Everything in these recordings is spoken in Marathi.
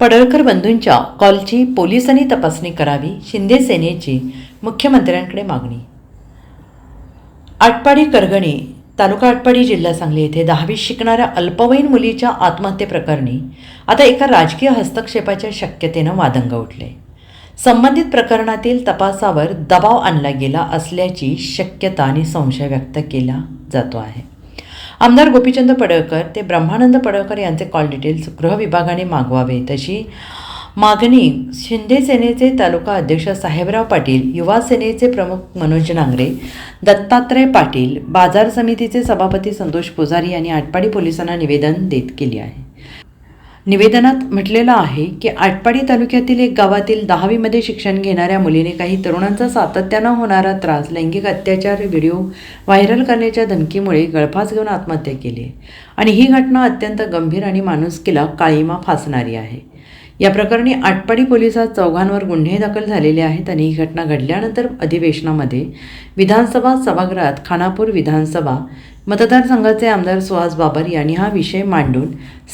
पडळकर बंधूंच्या कॉलची पोलिसांनी तपासणी करावी शिंदे सेनेची मुख्यमंत्र्यांकडे मागणी. आटपाडी करगणी तालुका आटपाडी जिल्हा सांगली येथे दहावीत शिकणाऱ्या अल्पवयीन मुलीच्या आत्महत्येप्रकरणी आता एका राजकीय हस्तक्षेपाच्या शक्यतेनं वादंग उठले. संबंधित प्रकरणातील तपासावर दबाव आणला गेला असल्याची शक्यता आणि संशय व्यक्त केला जातो आहे. आमदार गोपीचंद पडळकर ते ब्रह्मानंद पडळकर यांचे कॉल डिटेल्स गृह विभागाने मागवावे. तशी मागणी शिंदे सेनेचे तालुका अध्यक्ष साहेबराव पाटील युवा सेनेचे प्रमुख मनोज नांगरे दत्तात्रय पाटील बाजार समितीचे सभापती संतोष पुजारी यांनी आटपाडी पोलिसांना निवेदन देत केले आहे. निवेदनात म्हटलेलं आहे की आटपाडी तालुक्यातील एक गावातील दहावीमध्ये शिक्षण घेणाऱ्या मुलीने काही तरुणांचा सातत्यानं होणारा त्रास लैंगिक अत्याचार व्हिडिओ व्हायरल करण्याच्या धमकीमुळे गळफास घेऊन आत्महत्या केली आणि ही घटना अत्यंत गंभीर आणि माणुसकीला काळीमा फासणारी आहे. या प्रकरणी आटपाडी पोलिसात चौघांवर गुन्हे दाखल झालेले आहेत आणि ही घटना घडल्यानंतर अधिवेशनामध्ये विधानसभा सभागृहात खानापूर विधानसभा मतदारसंघाचे आमदार सुहास बाबर यांनी हा विषय मांडून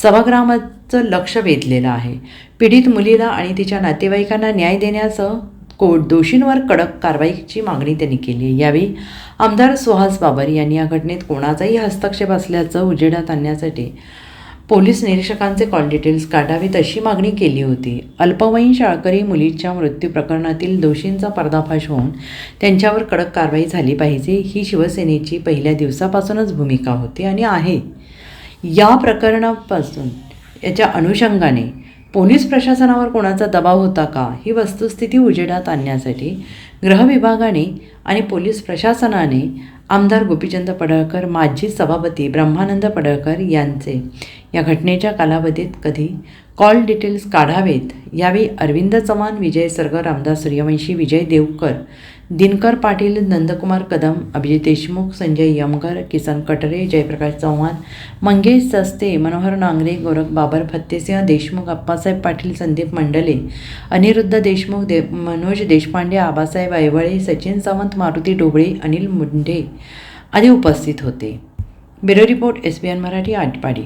सभागृहाचं लक्ष वेधलेलं आहे. पीडित मुलीला आणि तिच्या नातेवाईकांना न्याय देण्यासह को दोषींवर कडक कारवाईची मागणी त्यांनी केली आहे. यावेळी आमदार सुहास बाबर यांनी या घटनेत कोणाचाही हस्तक्षेप असल्याचं उजेडात आणण्यासाठी पोलीस निरीक्षकांचे कॉल डिटेल्स काढावेत अशी मागणी केली होती. अल्पवयीन शाळकरी मुलीच्या मृत्यू प्रकरणातील दोषींचा पर्दाफाश होऊन त्यांच्यावर कडक कारवाई झाली पाहिजे ही शिवसेनेची पहिल्या दिवसापासूनच भूमिका होती आणि आहे. या प्रकरणापासून याच्या अनुषंगाने पोलीस प्रशासनावर कोणाचा दबाव होता का? ही वस्तुस्थिती उजेडात आणण्यासाठी गृहविभागाने आणि पोलीस प्रशासनाने आमदार गोपीचंद पडळकर माजी सभापती ब्रह्मानंद पडळकर यांचे या घटनेच्या कालावधीत कधी कॉल डिटेल्स काढावेत? यावेळी अरविंद चव्हाण विजय सरगर रामदास सूर्यवंशी विजय देवकर दिनकर पाटील नंदकुमार कदम अभिजित देशमुख संजय यमकर किसन कटरे जयप्रकाश चव्हाण मंगेश सस्ते मनोहर नांगरे गोरख बाबर फत्तेसिंह देशमुख अप्पासाहेब पाटील संदीप मंडले अनिरुद्ध देशमुख दे मनोज देशपांडे आबासाहेब ऐवळे सचिन सावंत मारुती डोबळे अनिल मुंडे आदी उपस्थित होते. Bureau report S B N Marathi Atpadi.